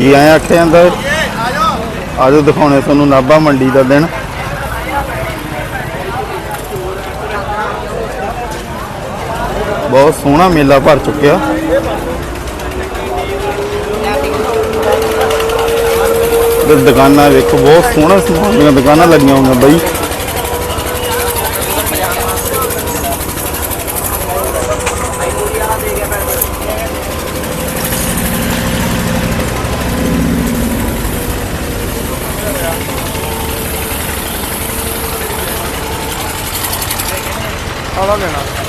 ਕੀ ਆਇਆ ਆਖਿਆ ਜਾਂਦਾ ਆਜੋ ਦਿਖਾਉਣੇ ਤੁਹਾਨੂੰ ਨਾਭਾ ਮੰਡੀ ਦਾ ਦਿਨ। ਬਹੁਤ ਸੋਹਣਾ ਮੇਲਾ ਭਰ ਚੁੱਕਿਆ। ਦੁਕਾਨਾਂ ਵੇਖੋ, ਬਹੁਤ ਸੋਹਣਾ ਸਮਾਨ ਦੀਆਂ ਦੁਕਾਨਾਂ ਲੱਗੀਆਂ ਹੋਈਆਂ ਬਈ। ਆਲਾ ਲੈਣਾ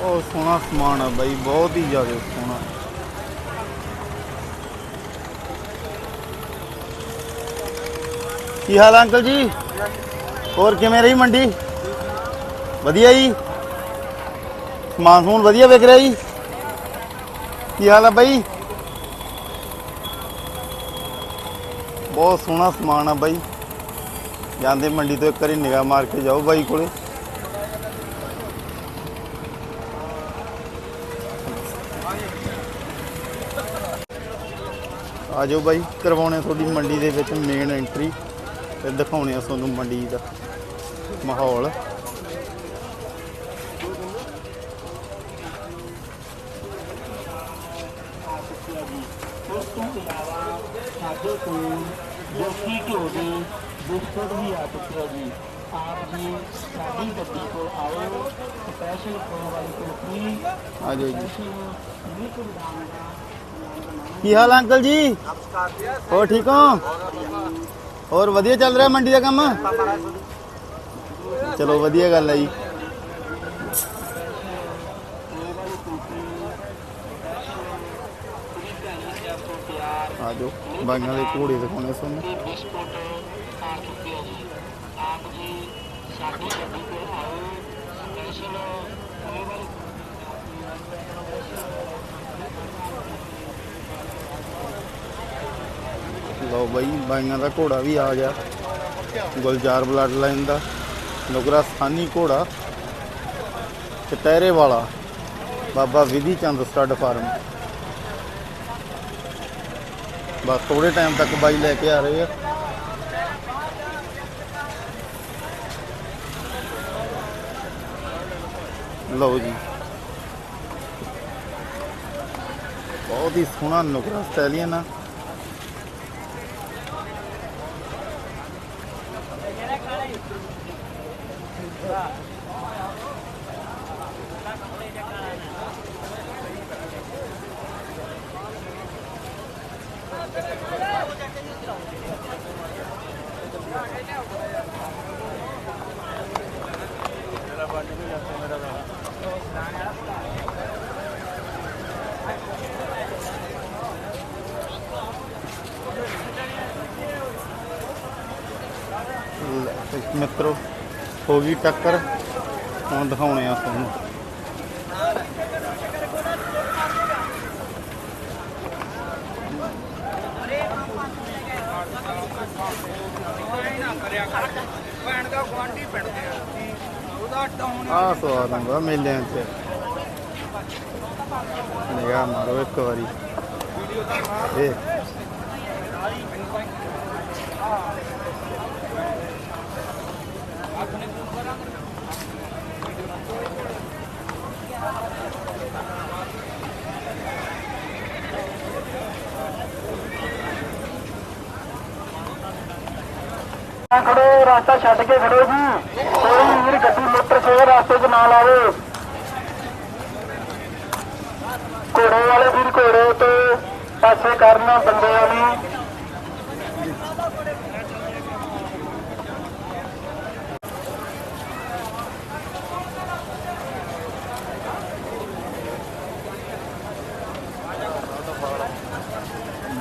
ਉਹ ਸੋਹਣਾ ਸਮਾਨ ਆ ਬਾਈ, ਬਹੁਤ ਹੀ ਜ਼ਿਆਦਾ ਸੋਹਣਾ। ਕੀ ਹਾਲ ਆ ਅੰਕਲ ਜੀ? ਹੋਰ ਕਿਵੇਂ ਰਹੀ ਮੰਡੀ? ਵਧੀਆ ਜੀ? ਸਮਾਨ ਸਮੂਨ ਵਧੀਆ ਵਿਕ ਰਿਹਾ ਜੀ? ਕੀ ਹਾਲ ਆ ਬਾਈ? ਬਹੁਤ ਸੋਹਣਾ ਸਮਾਨ ਆ ਬਾਈ। ਜਾਂਦੇ ਮੰਡੀ ਤੋਂ ਇੱਕ ਵਾਰੀ ਨਿਗਾਹ ਮਾਰ ਕੇ ਜਾਓ ਬਾਈ ਕੋਲੇ। ਆਜੋ ਬਾਈ, ਕਰਵਾਉਣੇ ਤੁਹਾਡੀ ਮੰਡੀ ਦੇ ਵਿੱਚ ਮੇਨ ਐਂਟਰੀ ਤੇ ਦਿਖਾਉਣੇ ਆ ਤੁਹਾਨੂੰ ਮੰਡੀ ਦਾ ਮਾਹੌਲ। ਉਸ ਤੋਂ ਇਲਾਵਾ ਸਾਡੇ ਕੋਲ ਦੇਸੀ ਘਿਓ ਦੇ ਵੀ ਆ ਚੁੱਕੇ ਜੀ। ਆਪ ਜੀ ਸਾਡੀ ਗੱਡੀ ਕੋਲ ਆਓ ਸਪੈਸ਼ਲ ਕੋਲ ਵਾਲੀ ਕੁਲਫੀ ਆਜੋ ਜੀ। ਸਪੈਸ਼ਲ ਮਿਲਕ ਬਦਾਮ ਦਾ ਕੀ ਹਾਲ ਆ ਅੰਕਲ ਜੀ? ਹੋਰ ਠੀਕ ਹੋ? ਹੋਰ ਵਧੀਆ ਚੱਲ ਰਿਹਾ ਮੰਡੀ ਦਾ ਕੰਮ? ਚਲੋ ਵਧੀਆ ਗੱਲ ਹੈ ਜੀ। ਆਜੋ ਬਾਈਆਂ ਦੇ ਘੋੜੇ ਦਿਖਾਉਣੇ ਤੁਹਾਨੂੰ। ਆਪ ਜੀ ਸਾਡੀ ਗੱਡੀ ਕੋਲ ਆਓ ਸਪੈਸ਼ਲ ਕੋਲ ਵਾਲੀ ਲਓ ਬਾਈਆਂ ਦਾ ਘੋੜਾ ਵੀ ਆ ਗਿਆ। ਗੁਲਜ਼ਾਰ ਬਲੱਡ ਲਾਈਨ ਦਾ। ਨੁਕਰਾ ਸਾਨੀ ਘੋੜਾ। ਚਟਹਿਰੇ ਵਾਲਾ। ਬਾਬਾ ਵਿਧੀ ਚੰਦ ਸਟੱਡ ਫਾਰਮ। ਬਸ ਥੋੜੇ ਟਾਈਮ ਤੱਕ ਬਾਈ ਲੈ ਕੇ ਆ ਰਹੇ ਆ। ਲਓ ਜੀ ਬਹੁਤ ਹੀ ਸੋਹਣਾ ਨੁਕਰਾ ਸਟੈਲੀਅਨ ਆ ਲੈ ਤੇ ਮਿੱਤਰੋ, ਹੋ ਗਈ ਟੱਕਰ। ਹੁਣ ਦਿਖਾਉਣੇ ਆ ਤੁਹਾਨੂੰ ਆ ਸਵਾਦ ਆਉਂਦਾ ਮੇਲਿਆਂ 'ਚ। ਨਿਗਾਹ ਮਾਰੋ ਇੱਕ ਵਾਰੀ। ਇਹ ਖੜੋ, ਰਾਸਤਾ ਛੱਡ ਕੇ ਖੜੋ ਜੀ। ਕੋਈ ਵੀਰ, ਗੱਡੀ ਮੋਟਰ ਮੋਟਰਸਾਈਕਲ ਰਸਤੇ 'ਚ ਨਾ ਲਾਵੇ। ਘੋੜੇ ਵਾਲੇ ਵੀਰ, ਘੋੜੇ ਤੇ ਪਾਸੇ ਕਰਨਾ, ਬੰਦਿਆਂ ਨੂੰ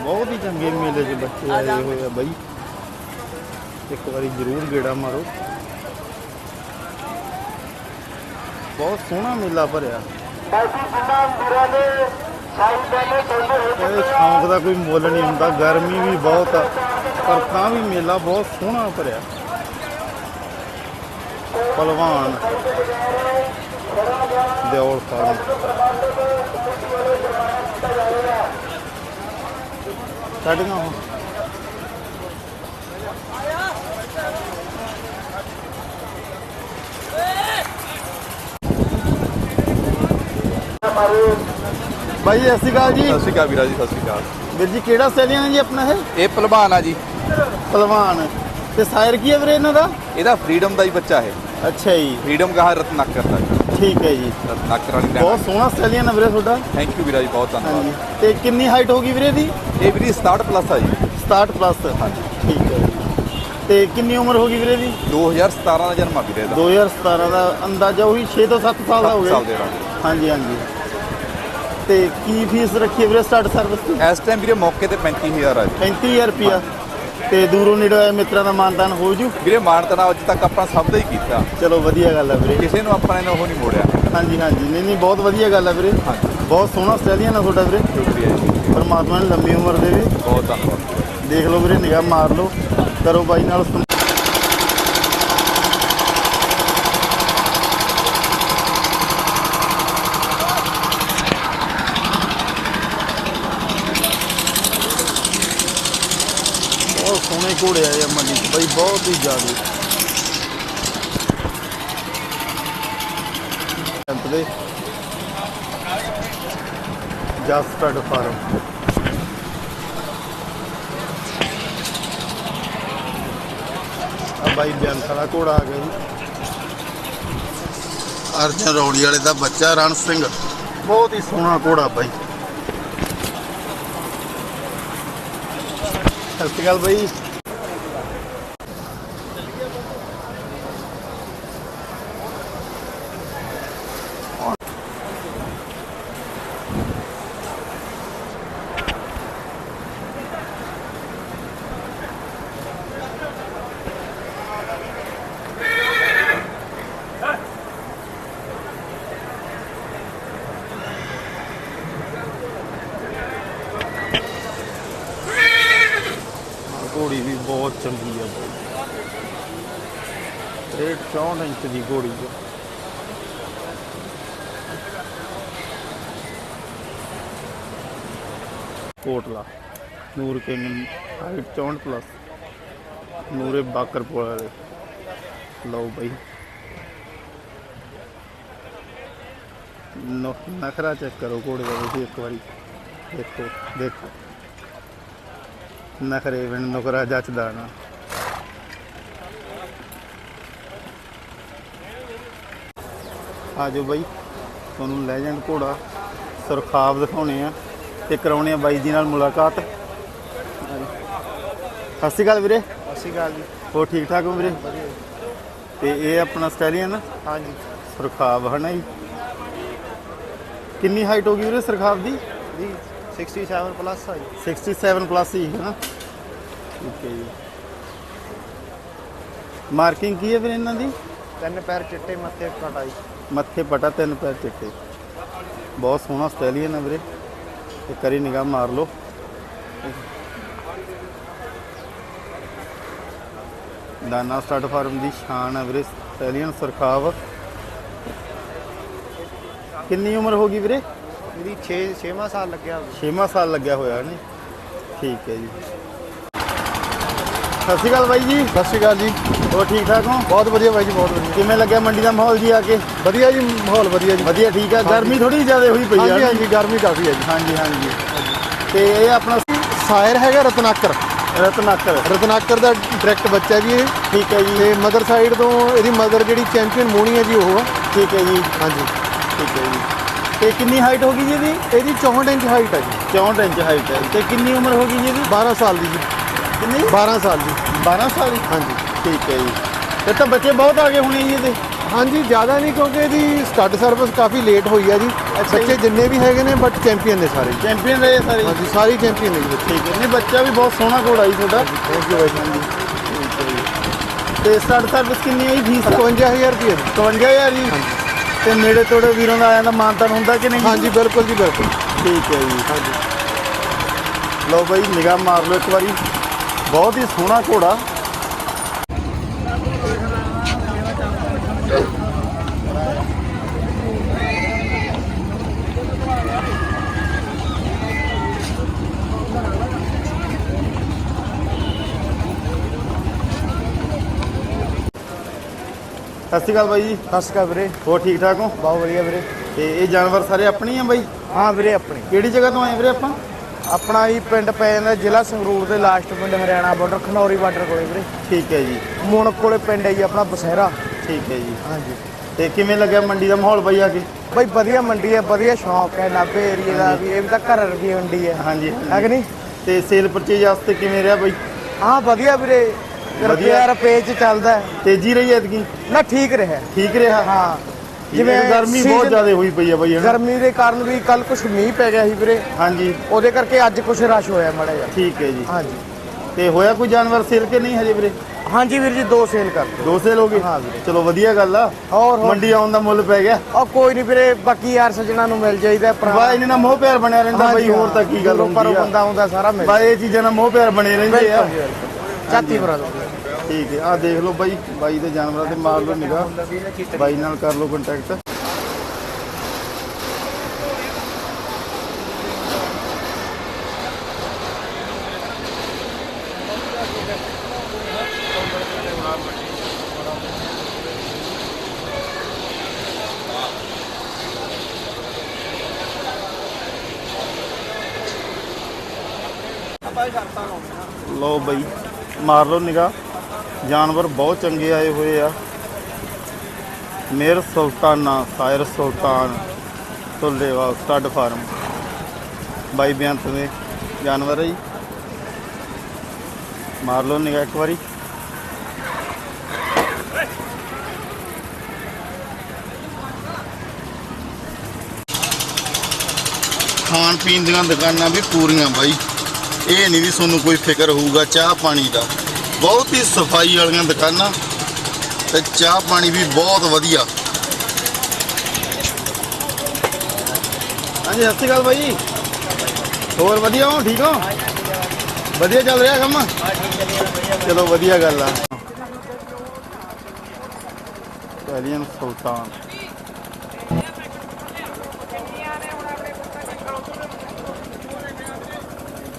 ਬਹੁਤ ਹੀ ਚੰਗੇ ਮੇਲੇ 'ਚ ਬੱਚੇ ਆਏ ਹੋਏ ਆ ਬਾਈ। ਇੱਕ ਵਾਰੀ ਜ਼ਰੂਰ ਗੇੜਾ ਮਾਰੋ। ਬਹੁਤ ਸੋਹਣਾ ਮੇਲਾ ਭਰਿਆ। ਇਹ ਸ਼ੌਂਕ ਦਾ ਕੋਈ ਮੁੱਲ ਨਹੀਂ ਹੁੰਦਾ ਗਰਮੀ ਵੀ ਬਹੁਤ ਆ ਪਰ ਤਾਂ ਵੀ ਮੇਲਾ ਬਹੁਤ ਸੋਹਣਾ ਭਰਿਆ। ਪਹਿਲਵਾਨ ਦਿਓਲ ਫਾਰਮ ਸਾਡੀਆਂ ਉਹ ਭਾਈ ਸਤਿ ਸ਼੍ਰੀ ਅਕਾਲ ਜੀ। ਸਤਿ ਸ਼੍ਰੀ ਅਕਾਲ ਵੀਰਾ ਜੀ ਸਤਿ ਸ਼੍ਰੀ ਅਕਾਲ। ਵੀਰ ਜੀ ਕਿਹੜਾ ਸਟੇਡੀਅਮ ਹੈ ਜੀ ਆਪਣਾ ਇਹ? ਇਹ ਪਹਿਲਵਾਨ ਆ ਜੀ। ਪਹਿਲਵਾਨ। ਤੇ ਸਾਇਰ ਕੀ ਹੈ ਵੀਰੇ ਇਹਨਾਂ ਦਾ? ਇਹਦਾ ਫਰੀडम ਦਾ ਹੀ ਬੱਚਾ ਹੈ ਅੱਛਾ ਜੀ। ਫਰੀडम ਕਹਾ ਰਤਨਾਕ ਕਰਦਾ ਜੀ। ਠੀਕ ਹੈ ਜੀ। ਰਤਨਾਕਰ ਵਾਲੀ ਬਹੁਤ ਸੋਹਣਾ ਸਟੇਡੀਅਮ ਹੈ ਵੀਰੇ ਤੁਹਾਡਾ। ਥੈਂਕ ਯੂ ਵੀਰਾ ਜੀ ਬਹੁਤ ਹਾਂਜੀ। ਧੰਨਵਾਦ ਤੇ ਕਿੰਨੀ ਹਾਈਟ ਹੋਗੀ ਵੀਰੇ ਦੀ? ਇਹ ਵੀਰੀ 67 ਪਲੱਸ ਆ ਜੀ। 67 ਪਲੱਸ ਹਾਂਜੀ। ਠੀਕ ਹੈ। ਜੀ ਤੇ ਕਿੰਨੀ ਉਮਰ ਹੋਗੀ ਵੀਰੇ ਦੀ? 2017 ਦਾ ਜਨਮ ਆ ਵੀਰੇ ਦਾ 2017 ਦਾ ਅੰਦਾਜ਼ਾ ਉਹੀ 6 ਤੋਂ 7 ਸਾਲ ਦਾ ਹੋ ਸਾਲ ਗਿਆ ਦੇ ਹਾਂਜੀ ਹਾਂਜੀ। ਤੇ ਕੀ ਫੀਸ ਰੱਖੀ ਹੈ ਵੀਰੇ ਸਟਾਰਟ ਸਰਵਿਸ ਦੀ? ਇਸ ਟਾਈਮ ਵੀਰੇ ਮੌਕੇ ਤੇ 35000 ਆ ਜੀ। 35000 ਰੁਪਿਆ ਤੇ ਦੂਰੋਂ ਨੇੜੇ ਆਏ ਮਿੱਤਰਾਂ ਦਾ ਮਾਨਦਾਨ ਹੋ ਜੂ। ਵੀਰੇ ਮਾਨਤਨਾ ਅੱਜ ਤੱਕ ਆਪਾਂ ਸਭ ਦਾ ਹੀ ਕੀਤਾ। ਚਲੋ ਵਧੀਆ ਗੱਲ ਹੈ ਵੀਰੇ। ਕਿਸੇ ਨੂੰ ਆਪਾਂ ਨੇ ਉਹ ਨਹੀਂ ਮੋੜਿਆ। ਹਾਂਜੀ ਹਾਂਜੀ। ਨਹੀਂ ਨਹੀਂ ਬਹੁਤ ਵਧੀਆ ਗੱਲ ਹੈ ਵੀਰੇ। ਹਾਂਜੀ। ਬਹੁਤ ਸੋਹਣਾ ਸਟੇਡੀਅਮ ਹੈ ਤੁਹਾਡਾ ਵੀਰੇ। ਸ਼ੁਕਰੀਆ ਜੀ। ਪਰਮਾਤਮਾ ਨੇ ਲੰਮੀ ਉਮਰ ਦੇਵੇ ਬਹੁਤ ਧੰਨਵਾਦ। ਦੇਖ ਲਓ ਵੀਰੇ ਨਿਗਾਹ ਮਾਰ ਲਓ। ਕਰੋ ਬਾਈ ਨਾਲ ਸੋਹਣੇ ਘੋੜੇ ਆਏ ਆ ਮੰਡੀ 'ਚ। ਬਾਈ ਬਹੁਤ ਹੀ ਜ਼ਿਆਦੇ। ਕੈਂਪ ਦੇ। ਜਸਟਡ ਫਾਰਮ ਆ ਬਾਈ ਬਿਆਨ ਖੜਾ ਘੋੜਾ ਆ ਗਿਆ ਜੀ। ਅਰਜਨ ਰੌੜੀ ਵਾਲੇ ਦਾ ਬੱਚਾ ਰਣ ਸਿੰਘ। ਬਹੁਤ ਹੀ ਸੋਹਣਾ ਘੋੜਾ ਬਾਈ। ਸਤਿ ਸ਼੍ਰੀ ਅਕਾਲ ਬਾਈ। ਘੋੜੀ ਵੀ ਬਹੁਤ ਚੰਗੀ ਆ ਬਾਈ 64 ਇੰਚ ਦੀ ਘੋੜੀ ਹੈ Kotla Noor king height 64 plus Noore Bakarpur ਵਾਲੇ। ਲਓ ਬਾਈ। ਨਖਰਾ ਚੈੱਕ ਕਰੋ ਘੋੜੇ ਦਾ, ਤੁਸੀਂ ਇੱਕ ਵਾਰੀ ਦੇਖੋ ਦੇਖੋ। ਨਖਰੇ ਵਿਣ ਨੁਕਰਾ ਜੱਚਦਾ ਨਾ। ਆਜੋ ਬਾਈ ਤੁਹਾਨੂੰ ਲੈਜੈਂਡ ਘੋੜਾ ਸੁਰਖਾਬ ਦਿਖਾਉਣੇ ਆ ਤੇ ਕਰਾਉਣੇ ਆ ਬਾਈ ਜੀ ਨਾਲ ਮੁਲਾਕਾਤ। ਸਤਿ ਸ਼੍ਰੀ ਅਕਾਲ ਵੀਰੇ। ਸਤਿ ਸ਼੍ਰੀ ਅਕਾਲ ਜੀ। ਹੋਰ ਠੀਕ ਠਾਕ ਹੋ ਵੀਰੇ? ਤੇ ਇਹ ਆਪਣਾ ਸਟੈਲੀਅਨ ਹਾਂਜੀ। ਸੁਰਖਾਬ ਹੈ ਨਾ ਜੀ? ਕਿੰਨੀ ਹਾਈਟ ਹੋਗੀ ਵੀਰੇ ਸੁਰਖਾਬ ਦੀ? ਜੀ 67 ਪਲੱਸ ਆ ਜੀ। 67 ਪਲੱਸ ਹੀ ਹੈ ਨਾ ਠੀਕ ਹੈ ਜੀ। ਮਾਰਕਿੰਗ ਕੀ ਹੈ ਫਿਰ ਇਹਨਾਂ ਦੀ? ਤਿੰਨ ਪੈਰ ਚਿੱਟੇ ਮੱਥੇ ਕਟਾਈ। ਮੱਥੇ ਪਟਾ ਤਿੰਨ ਪੈਰ ਚਿੱਟੇ। ਬਹੁਤ ਸੋਹਣਾ ਸਟਾਈਲੀਅਨ ਹੈ ਵੀਰੇ। ਤੇ ਕਰੀ ਨਿਗਾਹ ਮਾਰ ਲਓ। ਦਾਨਾ ਸਟਾਰਟ ਫਾਰਮ ਦੀ ਸ਼ਾਨ ਹੈ ਵੀਰੇ। ਸਟਾਈਲੀਅਨ ਸਰਖਾਵ। ਕਿੰਨੀ ਉਮਰ ਹੋ ਗਈ ਵੀਰੇ? ਇਹਦੀ 6 6ਵਾਂ ਸਾਲ ਲੱਗਿਆ ਹੋਊ। 6ਵਾਂ ਸਾਲ ਲੱਗਿਆ ਹੋਇਆ ਨੇ ਠੀਕ ਹੈ ਜੀ। ਸਤਿ ਸ਼੍ਰੀ ਅਕਾਲ ਬਾਈ ਜੀ। ਸਤਿ ਸ਼੍ਰੀ ਅਕਾਲ ਜੀ। ਹੋਰ ਠੀਕ ਠਾਕ ਹੋ? ਬਹੁਤ ਵਧੀਆ ਬਾਈ ਜੀ ਬਹੁਤ ਵਧੀਆ। ਕਿਵੇਂ ਲੱਗਿਆ ਮੰਡੀ ਦਾ ਮਾਹੌਲ ਜੀ ਆ ਕੇ? ਵਧੀਆ ਜੀ ਮਾਹੌਲ ਵਧੀਆ ਜੀ। ਵਧੀਆ ਠੀਕ ਆ। ਗਰਮੀ ਥੋੜੀ ਜ਼ਿਆਦਾ ਹੋਈ ਪਈ ਆ। ਹਾਂਜੀ ਹਾਂਜੀ ਗਰਮੀ ਕਾਫੀ ਹੈ ਜੀ। ਹਾਂਜੀ ਹਾਂਜੀ। ਤੇ ਇਹ ਆਪਣਾ ਸਾਇਰ ਹੈਗਾ ਰਤਨਾਕਰ? ਰਤਨਾਕਰ। ਰਤਨਾਕਰ ਦਾ ਡਾਇਰੈਕਟ ਬੱਚਾ ਜੀ ਇਹ। ਠੀਕ ਹੈ ਜੀ। ਤੇ ਮਦਰ ਸਾਈਡ ਤੋਂ ਇਹਦੀ ਮਦਰ ਜਿਹੜੀ ਚੈਂਪੀਅਨ ਮੋਣੀ ਹੈ ਜੀ ਉਹ ਠੀਕ ਹੈ ਜੀ। ਹਾਂਜੀ। ਠੀਕ ਹੈ ਜੀ। ਤੇ ਕਿੰਨੀ ਹਾਈਟ ਹੋ ਗਈ ਜੀ ਇਹਦੀ? ਇਹਦੀ 64 ਇੰਚ ਹਾਈਟ ਹੈ ਜੀ। 64 ਇੰਚ ਹਾਈਟ ਹੈ ਤੇ ਕਿੰਨੀ ਉਮਰ ਹੋ ਗਈ ਜੀ ਇਹਦੀ? 12 ਸਾਲ ਦੀ ਜੀ। ਕਿੰਨੀ? 12 ਸਾਲ ਦੀ 12 ਸਾਲ ਦੀ ਹਾਂਜੀ। ਠੀਕ ਹੈ ਜੀ। ਤੇ ਤਾਂ ਬੱਚੇ ਬਹੁਤ ਆ ਗਏ ਹੋਣੇ ਜੀ ਇਹਦੇ? ਹਾਂਜੀ ਜ਼ਿਆਦਾ ਨਹੀਂ ਕਿਉਂਕਿ ਇਹਦੀ ਸਟੱਡ ਸਰਵਿਸ ਕਾਫੀ ਲੇਟ ਹੋਈ ਹੈ ਜੀ। ਬੱਚੇ ਜਿੰਨੇ ਵੀ ਹੈਗੇ ਨੇ ਬਟ ਚੈਂਪੀਅਨ ਨੇ ਸਾਰੇ ਜੀ। ਚੈਂਪੀਅਨ ਰਹੇ ਸਾਰੇ? ਹਾਂਜੀ ਸਾਰੇ ਚੈਂਪੀਅਨ ਨੇ ਜੀ ਠੀਕ ਹੈ। ਨਹੀਂ ਬੱਚਾ ਵੀ ਬਹੁਤ ਸੋਹਣਾ ਘੋੜਾ ਜੀ ਤੁਹਾਡਾ। ਥੈਂਕ ਯੂ ਬਾਈ ਤੇ ਸਟਾਰਟ ਸਰਵਿਸ ਕਿੰਨੀ ਹੈ ਜੀ ਫੀਸ 51000 ਰੁਪਏ। ਜੀ 51000 ਜੀ? ਤੇ ਨੇੜੇ ਤੋੜੇ ਵੀਰਾਂ ਦਾ ਆਇਆ ਦਾ ਮਾਨਤਾਨ ਹੁੰਦਾ ਕਿ ਨਹੀਂ ਹਾਂਜੀ ਬਿਲਕੁਲ ਜੀ ਬਿਲਕੁਲ। ਠੀਕ ਹੈ ਜੀ। ਹਾਂਜੀ। ਲਓ ਬਾਈ ਨਿਗਾਹ ਮਾਰ ਲਓ ਇੱਕ ਵਾਰੀ। ਬਹੁਤ ਹੀ ਸੋਹਣਾ ਘੋੜਾ। ਸਤਿ ਸ਼੍ਰੀ ਅਕਾਲ ਬਾਈ ਜੀ। ਸਤਿ ਸ਼੍ਰੀ ਅਕਾਲ ਵੀਰੇ। ਹੋਰ ਠੀਕ ਠਾਕ ਹੋ? ਬਹੁਤ ਵਧੀਆ ਵੀਰੇ। ਤੇ ਇਹ ਜਾਨਵਰ ਸਾਰੇ ਆਪਣੀ ਆ ਬਾਈ? ਹਾਂ ਵੀਰੇ ਆਪਣੀ। ਕਿਹੜੀ ਜਗ੍ਹਾ ਤੋਂ ਆਏ ਵੀਰੇ ਆਪਾਂ? ਆਪਣਾ ਹੀ ਪਿੰਡ ਪੈ ਜਾਂਦਾ ਜ਼ਿਲ੍ਹਾ ਸੰਗਰੂਰ ਦੇ ਲਾਸਟ ਪਿੰਡ ਹਰਿਆਣਾ ਬਾਰਡਰ ਖਨੌਰੀ ਬਾਰਡਰ ਕੋਲੇ ਵੀਰੇ। ਠੀਕ ਹੈ ਜੀ। ਮੁਣਕ ਕੋਲੇ ਪਿੰਡ ਹੈ ਜੀ ਆਪਣਾ ਬਸਹਿਰਾ। ਠੀਕ ਹੈ ਜੀ। ਹਾਂਜੀ। ਤੇ ਕਿਵੇਂ ਲੱਗਿਆ ਮੰਡੀ ਦਾ ਮਾਹੌਲ ਬਾਈ ਆ ਕੇ? ਬਈ ਵਧੀਆ ਮੰਡੀ ਹੈ ਵਧੀਆ ਸ਼ੌਂਕ ਹੈ ਨਾਭੇ ਏਰੀਏ ਦਾ ਵੀ ਇਹ ਵੀ ਤਾਂ ਘਰ ਵਰਗੀ ਮੰਡੀ ਹੈ। ਹਾਂਜੀ ਹੈ ਕਿ ਨਹੀਂ? ਤੇ ਸੇਲ ਪਰਚੇਜ ਵਾਸਤੇ ਕਿਵੇਂ ਰਿਹਾ ਬਾਈ? ਹਾਂ ਵਧੀਆ ਵੀਰੇ। ਰੁਪਿਆ ਰੁਪਏ ਚ ਚੱਲਦਾ ਹੈ। ਤੇਜ਼ੀ ਰਹੀ ਐਤਕੀ? ਨਾ ਠੀਕ ਰਿਹਾ। ਠੀਕ ਰਿਹਾ। ਹਾਂ। ਜਿਵੇਂ ਗਰਮੀ ਬਹੁਤ season- ਜ਼ਿਆਦਾ ਹੋਈ ਪਈ ਆ ਬਾਈ ਹਨਾ ਗਰਮੀ ਦੇ ਕਾਰਨ ਵੀ ਕੱਲ ਕੁਝ ਮੀਂਹ ਪੈ ਗਿਆ ਸੀ ਵੀਰੇ। ਹਾਂਜੀ। ਉਹਦੇ ਕਰਕੇ ਅੱਜ ਕੁਝ ਰਸ਼ ਹੋਇਆ ਮੜਾ ਜਿਹਾ। ਠੀਕ ਹੈ ਜੀ। ਹਾਂਜੀ। ਤੇ ਹੋਇਆ ਕੋਈ ਜਾਨਵਰ ਸੇਲ ਕੇ ਨਹੀਂ ਹਜੇ ਵੀਰੇ? ਹਾਂਜੀ ਵੀਰ ਜੀ ਦੋ ਸੇਲ ਕਰ। ਦੋ ਸੇਲ ਹੋ ਗਏ? ਹਾਂ ਵੀਰੇ। ਚਲੋ ਵਧੀਆ ਗੱਲ ਆ। ਹੋਰ ਹੋਰ। ਮੰਡੀ ਆਉਣ ਦਾ ਮੁੱਲ ਪੈ ਗਿਆ। ਉਹ ਕੋਈ ਨਹੀਂ ਵੀਰੇ ਬਾਕੀ ਯਾਰ ਸੱਜਣਾ ਨੂੰ ਮਿਲ ਜਾਈਦਾ ਬਾ ਇਹਨਾਂ ਨਾਲ ਮੋਹ ਪਿਆਰ ਬਣਿਆ ਰਹਿੰਦਾ ਬਾਈ ਹੋਰ ਤਾਂ ਕੀ ਗੱਲ ਪਰ ਹੁੰਦੀ ਬੰਦਾ ਆ ਆਉਂਦਾ ਸਾਰਾ ਮਿਲ ਬਾ ਇਹ ਚੀਜ਼ਾਂ ਨਾਲ ਮੋਹ ਪਿਆਰ ਬਣੇ ਰਹਿੰਦੇ ਆ। ਬਿਲਕੁਲ ਜੀ, ਬਿਲਕੁਲ। ਚਾਤੀ ਭਰਾ ਦੋ। ਠੀਕ ਹੈ। ਆ ਦੇਖ ਲਓ ਬਾਈ ਬਾਈ ਦੇ ਜਾਨਵਰਾਂ ਤੇ ਮਾਰ ਲਓ ਨਿਗਾਹ। ਬਾਈ ਨਾਲ ਕਰ ਲਓ ਕੰਟੈਕਟ ਲਓ ਬਾਈ, ਮਾਰ ਲਓ ਨਿਗਾਹ। ਜਾਨਵਰ ਬਹੁਤ ਚੰਗੇ ਆਏ ਹੋਏ ਆ। Mare Sultana sire Sultan Tullewal stud farm. ਬਾਈ ਬੇਅੰਤ ਦੇ ਜਾਨਵਰ ਹੈ ਜੀ। ਮਾਰ ਲਓ ਨਿਗਾਹ ਇੱਕ ਵਾਰੀ। ਖਾਣ ਪੀਣ ਦੀਆਂ ਦੁਕਾਨਾਂ ਵੀ ਪੂਰੀਆਂ ਬਾਈ। ਇਹ ਨਹੀਂ ਵੀ ਤੁਹਾਨੂੰ ਕੋਈ ਫਿਕਰ ਹੋਊਗਾ ਚਾਹ ਪਾਣੀ ਦਾ। ਬਹੁਤ ਹੀ ਸਫ਼ਾਈ ਵਾਲੀਆਂ ਦੁਕਾਨਾਂ ਤੇ ਚਾਹ ਪਾਣੀ ਵੀ ਬਹੁਤ ਵਧੀਆ। ਹਾਂਜੀ, ਸਤਿ ਸ਼੍ਰੀ ਅਕਾਲ ਬਾਈ ਹੋਰ ਵਧੀਆ ਹੋ? ਠੀਕ ਹੋ? ਵਧੀਆ ਚੱਲ ਰਿਹਾ ਕੰਮ? ਚਲੋ ਵਧੀਆ ਗੱਲ ਆ। ਇਟਾਲੀਅਨ ਸੁਲਤਾਨ।